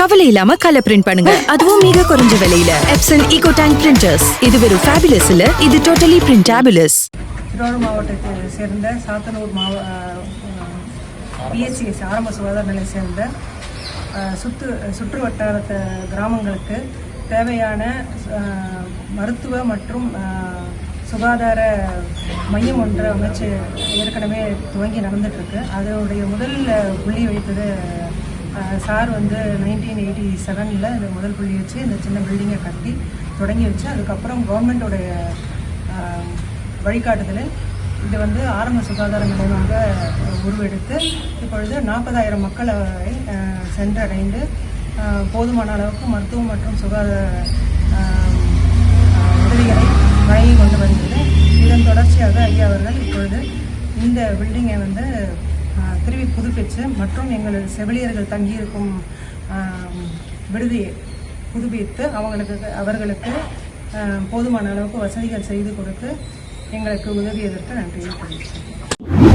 கவலை இல்லாம colour print பண்ணுங்க. அதுவும் மிக குறைஞ்ச விலையில. எப்சன் ஈகோ டேங்க் பிரிண்டர்ஸ் இது வெறும் ஃபேபிலஸ் இல்ல இது டோட்டலி பிரிண்டாபிலஸ் திருவாரூர் மாவட்டத்தை சேர்ந்த சாத்தனூர் மாவ பிஎச்சிஎஸ் ஆரம்ப சுகாதார நிலையை சேர்ந்த சுற்று சுற்று வட்டாரத்த கிராமங்களுக்கு தேவையான மருத்துவ மற்றும் சுகாதார மையம் ஒன்று அமைச்சு ஏற்கனவே துவங்கி நடந்துட்டுருக்கு. அதனுடைய முதல் புள்ளி வைத்தது சார் வந்து நைன்டீன் எயிட்டி செவனில் இந்த முதல் புள்ளி வச்சு இந்த சின்ன பில்டிங்கை கட்டி தொடங்கி வச்சு அதுக்கப்புறம் கவர்மெண்ட்டோடைய வழிகாட்டுதலில் இது வந்து ஆரம்ப சுகாதார நிலையமாக உருவெடுத்து இப்பொழுது நாற்பதாயிரம் மக்களை சென்றடைந்து போதுமான அளவுக்கு மருத்துவம் மற்றும் சுகாதார தொடர்ச்சியாக ஐயா அவர்கள் இப்பொழுது இந்த பில்டிங்கை வந்து திருவி புதுப்பித்து மற்றும் எங்களது செவிலியர்கள் தங்கியிருக்கும் விடுதியை புதுப்பித்து அவங்களுக்கு அவர்களுக்கு போதுமான அளவுக்கு வசதிகள் செய்து கொடுத்து எங்களுக்கு உதவியதற்கு நன்றியை தெரிவிக்கிறேன்.